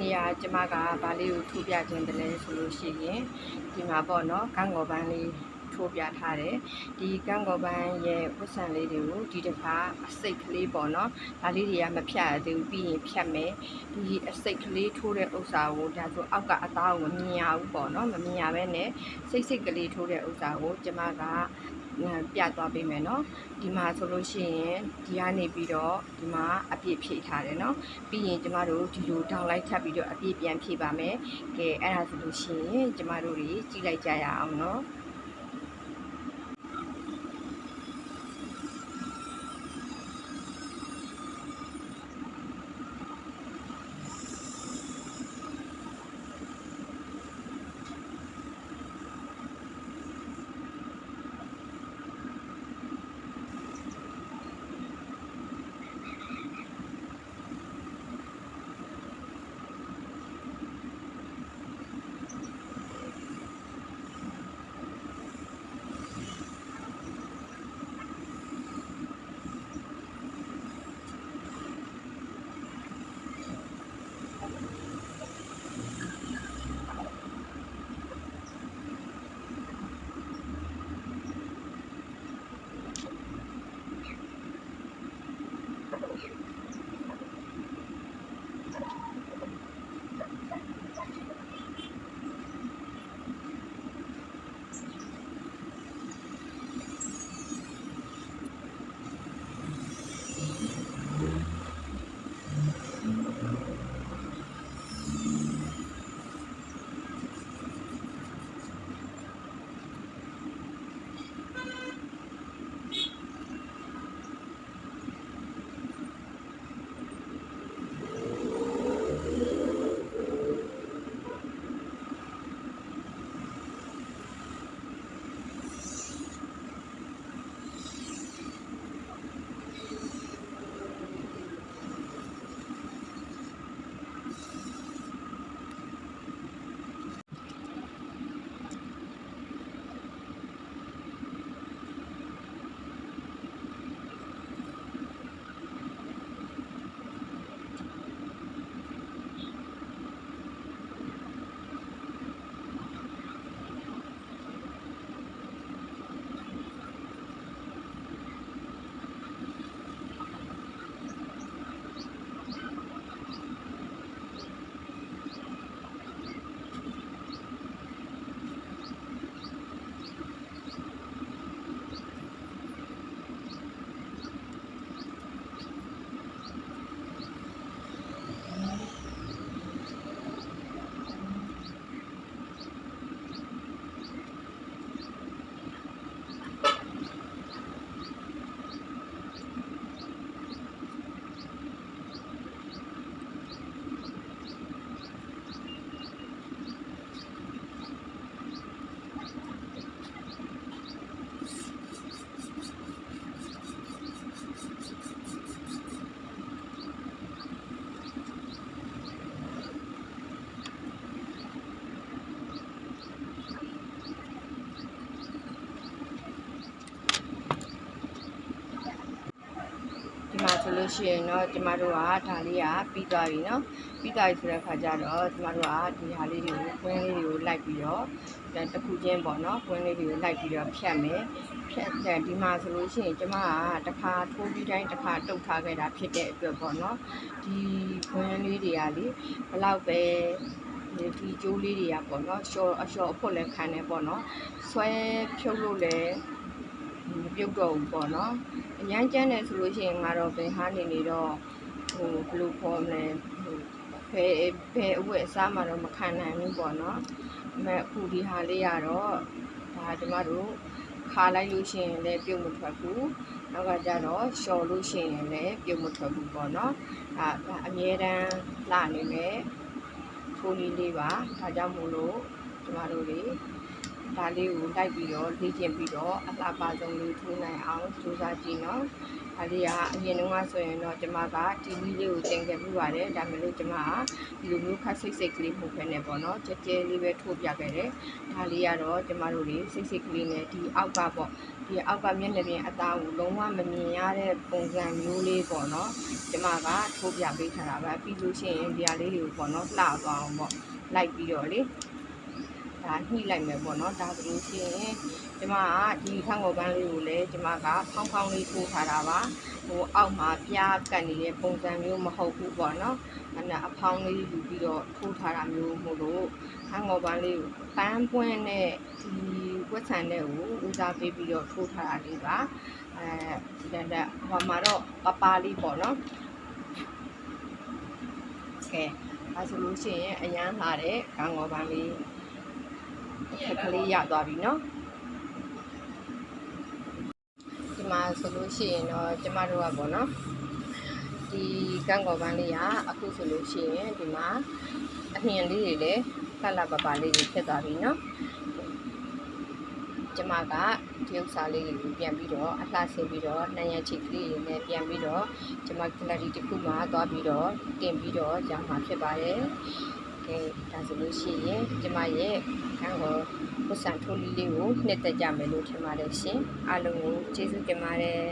နေ့ကကျမကဘာလေးကိုထိုးပြခြင်းတလဲဆိုလို့ရှိရင်ဒီမှာပေါ့နော်ကန်းကော်ပန်းလေးထိုးပြထားတယ်ဒီကန်းကော်ပန်းရဲ့ဝတ်ဆန်လေးတွေကိုဒီတစ်ခါအစိတ်ကလေးပေါ့နော်ဒါလေးတွေကမဖြတ်ရသေးဘူးပြီးရင်ဖြတ်မယ်ဒီအစိတ်ကလေးထိုးတဲ့ဥစ္စာကိုဒါဆိုအောက်ကအသားကိုမမြင်ရဘူးပေါ့နော်မမြင်ရဘဲနဲ့စိတ်စိတ်ကလေးထိုးတဲ့ဥစ္စာကိုကျမက ပြသွားပေးမယ်နော်ဒီမှာဆိုလို့ရှိရင်ဒီကနေပြီးတော့ဒီမှာအပြည့်ဖြည့်ထားတယ်နော်ပြီးရင်ကျမတို့ဒီလိုတောင်းလိုက်ထပ်ပြီးတော့အပြည့်ပြန်ဖြည့်ပါမယ်။ကဲအဲ့ဒါဆိုလို့ရှိရင်ကျမတို့တွေကြည့်လိုက်ကြရအောင်နော်။ ဒီမှာဆိုလို့ရှိရင်တော့ကျမတို့ကဒါလေးကပြီးသွားပြီเนาะပြီးသွားပြီဆိုတဲ့ခါကျတော့ကျမတို့ကဒီဟာလေးတွေကိုကွင်းလေးတွေကိုလိုက်ပြီးတော့ဒါတစ်ခုချင်းပေါ့เนาะကွင်းလေးတွေကိုလိုက်ပြီးတော့ဖြတ်မယ်ဖြတ်တယ်ဒီမှာဆိုလို့ရှိရင်ကျမကတစ်ခါထိုးပြီးတိုင်းတစ်ခါတုတ်ထားခဲ့တာဖြစ်တဲ့အတွက်ပေါ့เนาะဒီကွင်းလေးတွေကလေဘလောက်ပဲဒီကျိုးလေးတွေကပေါ့เนาะရှော့အရှော့အဖို့လည်းခံနေပေါ့เนาะဆွဲဖြုတ်လို့လည်း မ ပြုတ်တော့ဘူးပေါ့နော်အញ្ញမ်းကျန်းတယ်ဆိုလို့ရှိရင်ငါတော့ဘယ်ဟာနေနေတော့ဟိုဘယ်လိုခေါ်မလဲဟိုဘယ်ဘယ်အဝတ်အစားမှတော့မခံနိုင်ဘူးပေါ့နော်အမေအခုဒီဟာလေးကတော့ဒါကျမတို့ခါလိုက်လို့ရှိရင်လည်းပြုတ်မထွက်ဘူးနောက်ကကြတော့လျှော်လို့ရှိရင်လည်းပြုတ်မထွက်ဘူးပေါ့နော်ဒါဒါအမြဲတမ်းလှနေမယ်ထိုးလေးလေးပါဒါကြောင့်မို့လို့ကျမတို့တွေ ဒါလေးကိုလိုက်ပြီးတော့လေ့ကျင့်ပြီးတော့အလှပဆုံးလေးထိုးနိုင်အောင်ကြိုးစားကြည့်နော်ဒါလေးကအရင်တုန်းကဆိုရင်တော့ကျမကဒီနည်းလေးကိုတင်ခဲ့ပြပါတယ်ဒါမဲ့လို့ကျမကဒီလိုမျိုးခက်စိတ်စိတ်ကလေးမှုပဲနဲ့ပေါ့နော်ကြဲကြဲလေးပဲထိုးပြခဲ့တယ်ဒါလေးကတော့ကျမတို့တွေစိတ်စိတ်ကလေးနဲ့ဒီအောက်ကပေါ့ဒီအောက်ကမျက်နှာပြင်အသားကိုလုံးဝမမြင်ရတဲ့ပုံစံမျိုးလေးပေါ့နော်ကျမကထိုးပြပေးထားတာပဲပြီးလို့ရှိရင်ဒီဟာလေးတွေကိုပေါ့နော်လှသွားအောင်ပေါ့လိုက်ပြီးတော့လေ ဒါညှိလိုက်မယ်ပေါ့နော်ဒါဆိုလို့ရှိရင်ကျမကဒီခန့်ကိုပန်းလေးကိုလည်းကျမကဖောင်းဖောင်းလေးထိုးထားတာပါဟိုအောက်မှာပြားကတ်နေတဲ့ပုံစံမျိုးမဟုတ်ဘူးပေါ့နော်အဲ့ဒါအဖောင်းလေးယူပြီးတော့ထိုးထားတာမျိုးမို့လို့ခန့်ကိုပန်းလေးကိုပန်းပွင့်နဲ့ဒီဝက်ဆန်တဲ့ကိုဦးစားပေးပြီးတော့ထိုးထားတာလေးပါအဲဒီတန်းတက်ဟိုမှာတော့ပပလေးပေါ့နော်ကဲဒါဆိုလို့ရှိရင်အရန်လာတဲ့ခေါင်းငေါ်ပန်းလေးတစ် ခါကလေးရသွားပြီเนาะဒီမှာဆိုလို့ရှိရင်တော့ကျမတို့ကပေါ့နော်ဒီကန်းကော်ပန်းလေးကအခုဆိုလို့ရှိရင်ဒီမှာအမြင်လေးတွေလည်းလှလှပပလေးတွေဖြစ်သွားပြီเนาะကျမကဒီဥစ္စာလေးကိုပြန်ပြီးတော့အလှဆင်းပြီးတော့နှံရချီကလေးတွေနဲ့ပြန်ပြီးတော့ကျမကလရီတစ်ခုမှသွားပြီးတော့တင်ပြီးတော့ကြာမှာဖြစ်ပါတယ်ကဲဒါ ဆိုလို့ရှိရင်ကျမရဲ့ကန်းကောဝတ်ဆန်ထိုးလီလေးကိုနှစ်သက်ကြမယ်လို့ထင်ပါတယ်ရှင်အားလုံးကိုကျေးဇူးတင်ပါတယ်